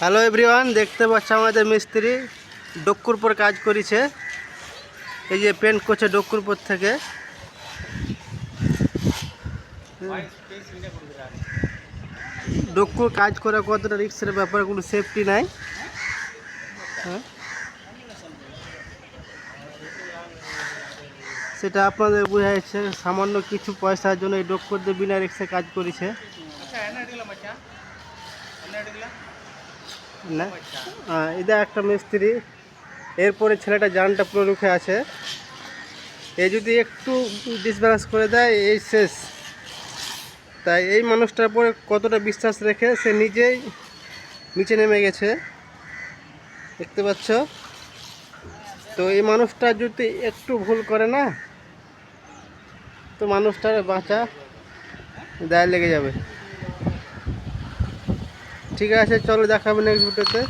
Hello everyone দেখতে পাচ্ছ আমাদের মিস্ত্রি। ডক্কুর পর কাজ করেছে। এই যে পেন্ট করছে ডক্কুর পর থেকে। ডক্কুর কাজ করা কতটা রিক্সের ব্যাপার, কোনো সেফটি নাই। হ্যাঁ? সেটা আপনাদের বোঝা যাচ্ছে সামান্য কিছু পয়সার জন্য এই ডক্কর দিয়ে বিনা রিক্সে কাজ করেছে। না? এটা একটা মিস্ত্রি। এরপরে ছেলেটা জানটা পুরো রুখে আছে। এ যদি একটু ডিসব্যালেন্স করে দেয়, এই শেষ। তাই এই মানুষটার পরে কতটা বিশ্বাস রেখে সে নিজেই নিচে নেমে গেছে। দেখতে পাচ্ছ? তো এই মানুষটা যদি একটু ভুল করে না, তো মানুষটার বাঁচা দায় লেগে যাবে। ঠিক আছে চলো দেখাবে নেক্সট ভিডিওতে